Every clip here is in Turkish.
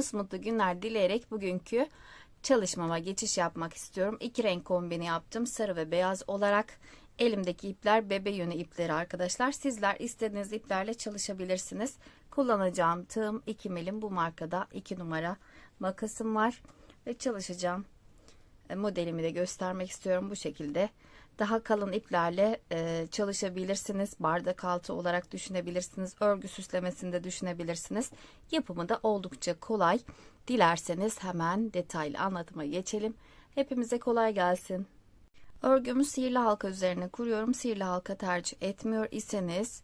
Merhabalar, musmutlu günler dileyerek bugünkü çalışmama geçiş yapmak istiyorum. İki renk kombini yaptım, sarı ve beyaz olarak. Elimdeki ipler bebe yünü ipleri arkadaşlar. Sizler istediğiniz iplerle çalışabilirsiniz. Kullanacağım tığım 2 milim bu markada 2 numara makasım var. Ve çalışacağım. E, Modelimi de göstermek istiyorum bu şekilde. Daha kalın iplerle e, çalışabilirsiniz. Bardak altı olarak düşünebilirsiniz. Örgü süslemesinde düşünebilirsiniz. Yapımı da oldukça kolay. Dilerseniz hemen detaylı anlatıma geçelim. Hepimize kolay gelsin. Örgümü sihirli halka üzerine kuruyorum. Sihirli halka tercih etmiyor iseniz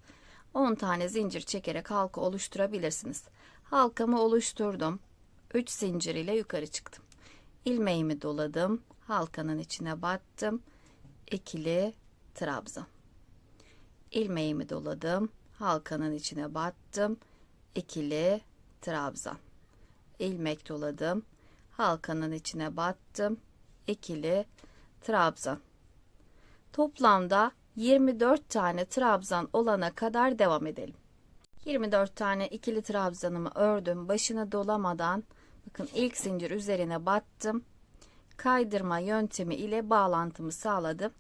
10 tane zincir çekerek halka oluşturabilirsiniz. Halkamı oluşturdum. 3 zincir ile yukarı çıktım. İlmeğimi doladım. Halkanın içine battım ikili trabzan. İlmeğimi doladım. Halkanın içine battım. ikili trabzan. İlmek doladım. Halkanın içine battım. ikili trabzan. Toplamda 24 tane trabzan olana kadar devam edelim. 24 tane ikili trabzanımı ördüm. Başını dolamadan bakın ilk zincir üzerine battım kaydırma yöntemi ile bağlantımı sağladım.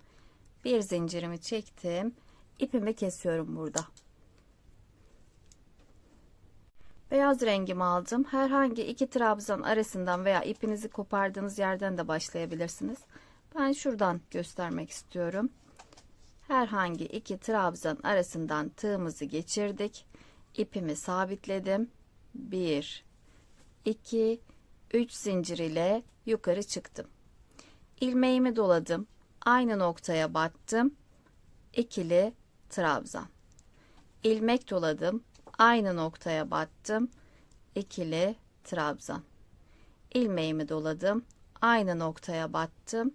Bir zincirimi çektim. İpimi kesiyorum burada. Beyaz rengimi aldım. Herhangi iki trabzan arasından veya ipinizi kopardığınız yerden de başlayabilirsiniz. Ben şuradan göstermek istiyorum. Herhangi iki trabzan arasından tığımızı geçirdik. İpimi sabitledim. 1 2 3 zincir ile yukarı çıktım. İlmeğimi doladım. Aynı noktaya battım. İkili trabzan. İlmek doladım. Aynı noktaya battım. İkili trabzan. İlmeğimi doladım. Aynı noktaya battım.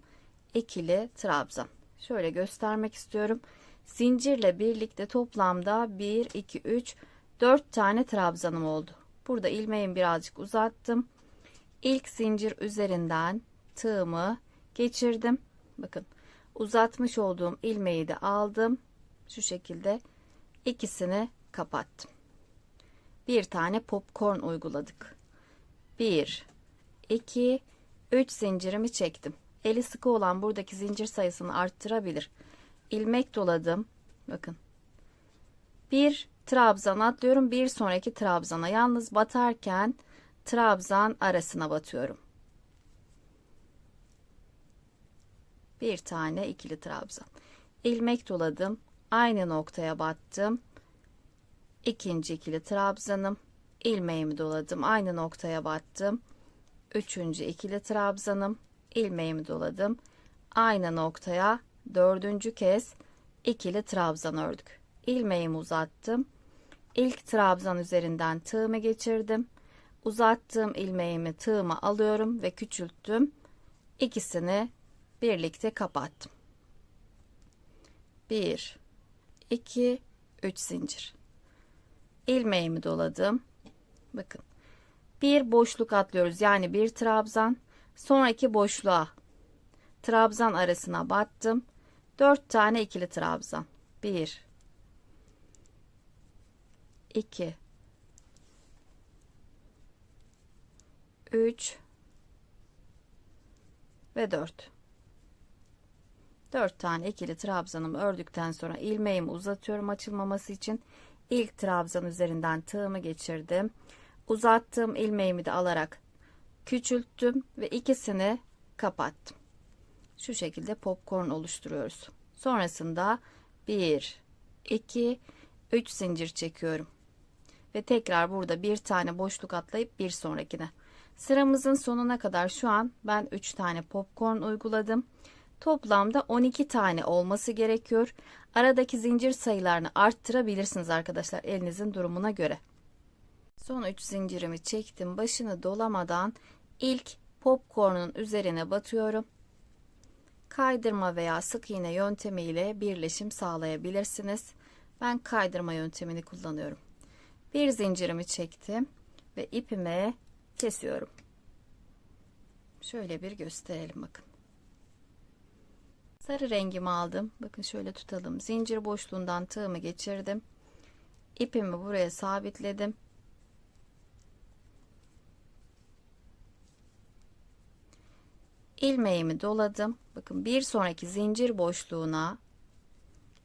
İkili trabzan. Şöyle göstermek istiyorum. Zincirle birlikte toplamda 1 2 3 4 tane trabzanım oldu. Burada ilmeğimi birazcık uzattım. İlk zincir üzerinden tığımı geçirdim. Bakın uzatmış olduğum ilmeği de aldım. Şu şekilde ikisini kapattım. Bir tane popcorn uyguladık. 1 2 3 zincirimi çektim. Eli sıkı olan buradaki zincir sayısını arttırabilir. İlmek doladım. Bakın. Bir trabzan atlıyorum. Bir sonraki trabzana. Yalnız batarken trabzan arasına batıyorum. Bir tane ikili trabzan. İlmek doladım. Aynı noktaya battım. İkinci ikili trabzanım. ilmeğimi doladım. Aynı noktaya battım. Üçüncü ikili trabzanım. ilmeğimi doladım. Aynı noktaya dördüncü kez ikili trabzan ördük. İlmeğimi uzattım. İlk trabzan üzerinden tığımı geçirdim. Uzattığım ilmeğimi tığıma alıyorum ve küçülttüm. İkisini birlikte kapattım. 1 2 3 zincir. İlmeğimi doladım. Bakın. Bir boşluk atlıyoruz. Yani bir trabzan. Sonraki boşluğa trabzan arasına battım. 4 tane ikili trabzan. 1 2 3 ve 4 4 tane ikili trabzanımı ördükten sonra ilmeğimi uzatıyorum açılmaması için. İlk trabzan üzerinden tığımı geçirdim. Uzattığım ilmeğimi de alarak küçülttüm ve ikisini kapattım. Şu şekilde popcorn oluşturuyoruz. Sonrasında 1 2 3 zincir çekiyorum. Ve tekrar burada bir tane boşluk atlayıp bir sonrakine sıramızın sonuna kadar şu an ben 3 tane popcorn uyguladım Toplamda 12 tane olması gerekiyor. Aradaki zincir sayılarını arttırabilirsiniz arkadaşlar elinizin durumuna göre. Son 3 zincirimi çektim. Başını dolamadan ilk popcorn'un üzerine batıyorum. Kaydırma veya sık iğne yöntemiyle birleşim sağlayabilirsiniz. Ben kaydırma yöntemini kullanıyorum. Bir zincirimi çektim ve ipime kesiyorum. Şöyle bir gösterelim bakın. Sarı rengimi aldım. Bakın şöyle tutalım. Zincir boşluğundan tığımı geçirdim. İpimi buraya sabitledim. ilmeğimi doladım. Bakın bir sonraki zincir boşluğuna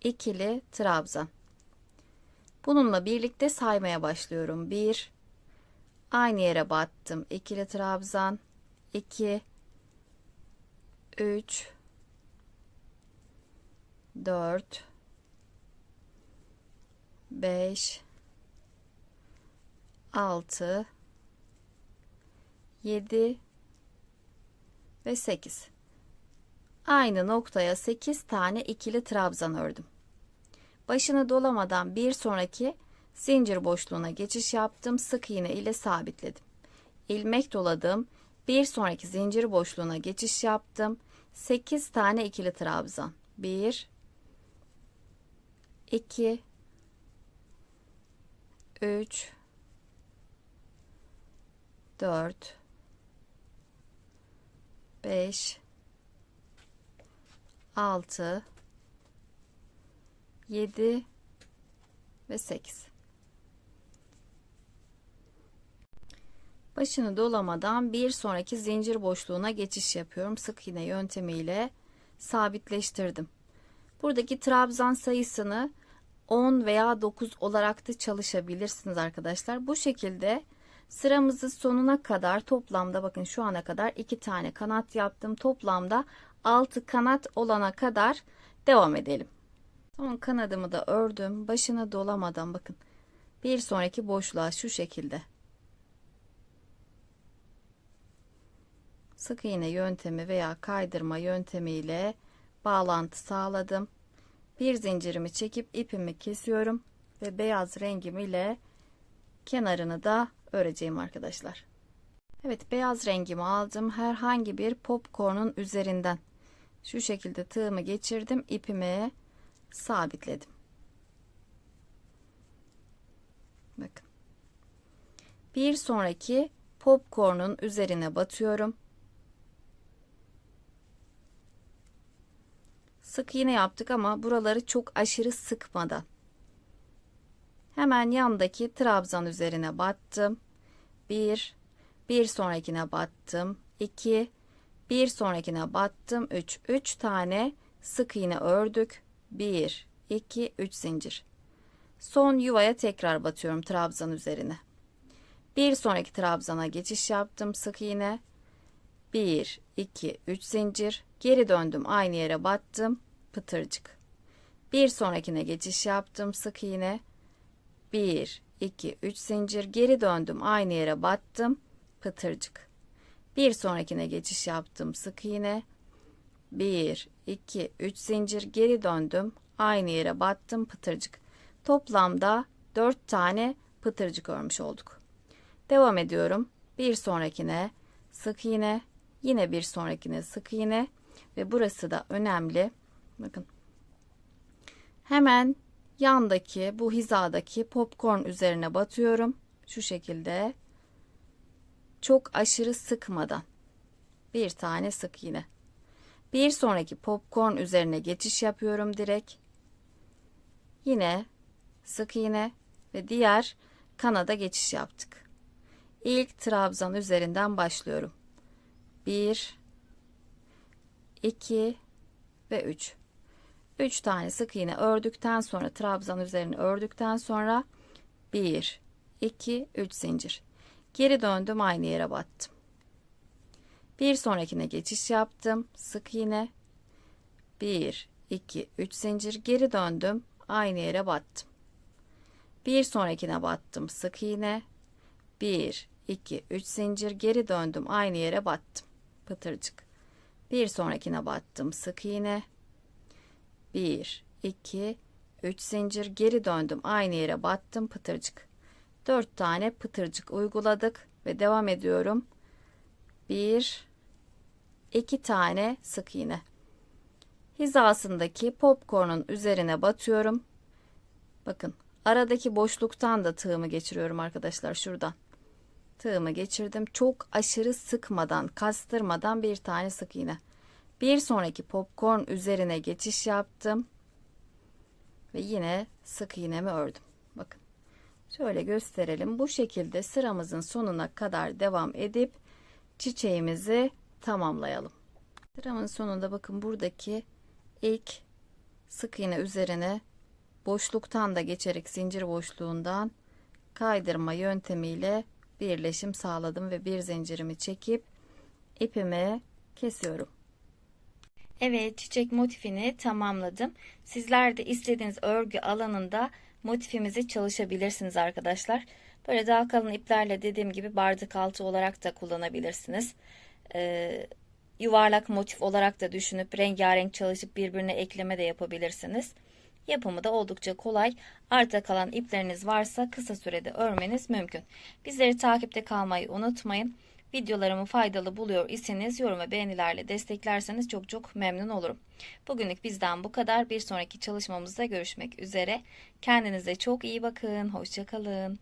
ikili trabzan. Bununla birlikte saymaya başlıyorum. 1 aynı yere battım. İkili trabzan 2 3 4 5 6 7 ve 8 aynı noktaya 8 tane ikili trabzan ördüm. Başını dolamadan bir sonraki zincir boşluğuna geçiş yaptım sık iğne ile sabitledim. İlmek doladım bir sonraki zincir boşluğuna geçiş yaptım. 8 tane ikili trabzan. 1 2 3 4 5 6 7 ve 8 başını dolamadan bir sonraki zincir boşluğuna geçiş yapıyorum. Sık iğne yöntemiyle sabitleştirdim. Buradaki trabzan sayısını 10 veya 9 olarak da çalışabilirsiniz arkadaşlar. Bu şekilde sıramızı sonuna kadar toplamda bakın şu ana kadar 2 tane kanat yaptım. Toplamda 6 kanat olana kadar devam edelim. Son kanadımı da ördüm. Başını dolamadan bakın bir sonraki boşluğa şu şekilde sık iğne yöntemi veya kaydırma yöntemiyle bağlantı sağladım. Bir zincirimi çekip ipimi kesiyorum ve beyaz rengim ile kenarını da öreceğim arkadaşlar. Evet beyaz rengimi aldım. Herhangi bir popcorn'un üzerinden şu şekilde tığımı geçirdim. ipimi sabitledim. Bakın. Bir sonraki popcorn'un üzerine batıyorum. Sık iğne yaptık ama buraları çok aşırı sıkmadan. Hemen yandaki trabzan üzerine battım. 1 bir sonrakine battım. 2 bir sonrakine battım. 3 3 tane sık iğne ördük. 1 2 3 zincir. Son yuvaya tekrar batıyorum trabzan üzerine. Bir sonraki trabzana geçiş yaptım sık iğne. 1 2 3 zincir. Geri döndüm aynı yere battım pıtırcık. Bir sonrakine geçiş yaptım sık iğne. 1 2 3 zincir geri döndüm aynı yere battım pıtırcık. Bir sonrakine geçiş yaptım sık iğne. 1 2 3 zincir geri döndüm aynı yere battım pıtırcık. Toplamda 4 tane pıtırcık örmüş olduk. Devam ediyorum. Bir sonrakine sık iğne, yine bir sonrakine sık iğne ve burası da önemli. Bakın. Hemen yandaki bu hizadaki popcorn üzerine batıyorum. Şu şekilde. Çok aşırı sıkmadan. Bir tane sık iğne. Bir sonraki popcorn üzerine geçiş yapıyorum direkt. Yine sık iğne ve diğer kanada geçiş yaptık. İlk trabzan üzerinden başlıyorum. 1 2 ve 3 3 tane sık iğne ördükten sonra trabzan üzerine ördükten sonra 1 2 3 zincir. Geri döndüm aynı yere battım. Bir sonrakine geçiş yaptım sık iğne. 1 2 3 zincir geri döndüm aynı yere battım. Bir sonrakine battım sık iğne. 1 2 3 zincir geri döndüm aynı yere battım. Pıtırcık. Bir sonrakine battım sık iğne 1 2 3 zincir. Geri döndüm. Aynı yere battım. Pıtırcık. 4 tane pıtırcık uyguladık ve devam ediyorum. 1 2 tane sık iğne. Hizasındaki popcorn'un üzerine batıyorum. Bakın aradaki boşluktan da tığımı geçiriyorum arkadaşlar şuradan. Tığımı geçirdim. Çok aşırı sıkmadan kastırmadan bir tane sık iğne bir sonraki popcorn üzerine geçiş yaptım. Ve yine sık iğnemi ördüm. Bakın. Şöyle gösterelim. Bu şekilde sıramızın sonuna kadar devam edip çiçeğimizi tamamlayalım. Sıramın sonunda bakın buradaki ilk sık iğne üzerine boşluktan da geçerek zincir boşluğundan kaydırma yöntemiyle birleşim sağladım ve bir zincirimi çekip ipimi kesiyorum. Evet çiçek motifini tamamladım. Sizler de istediğiniz örgü alanında motifimizi çalışabilirsiniz arkadaşlar. Böyle daha kalın iplerle dediğim gibi bardak altı olarak da kullanabilirsiniz. Ee, yuvarlak motif olarak da düşünüp rengarenk çalışıp birbirine ekleme de yapabilirsiniz. Yapımı da oldukça kolay. Arta kalan ipleriniz varsa kısa sürede örmeniz mümkün. Bizleri takipte kalmayı unutmayın. Videolarımı faydalı buluyor iseniz yorum ve beğenilerle desteklerseniz çok çok memnun olurum. Bugünlük bizden bu kadar. Bir sonraki çalışmamızda görüşmek üzere. Kendinize çok iyi bakın. Hoşçakalın.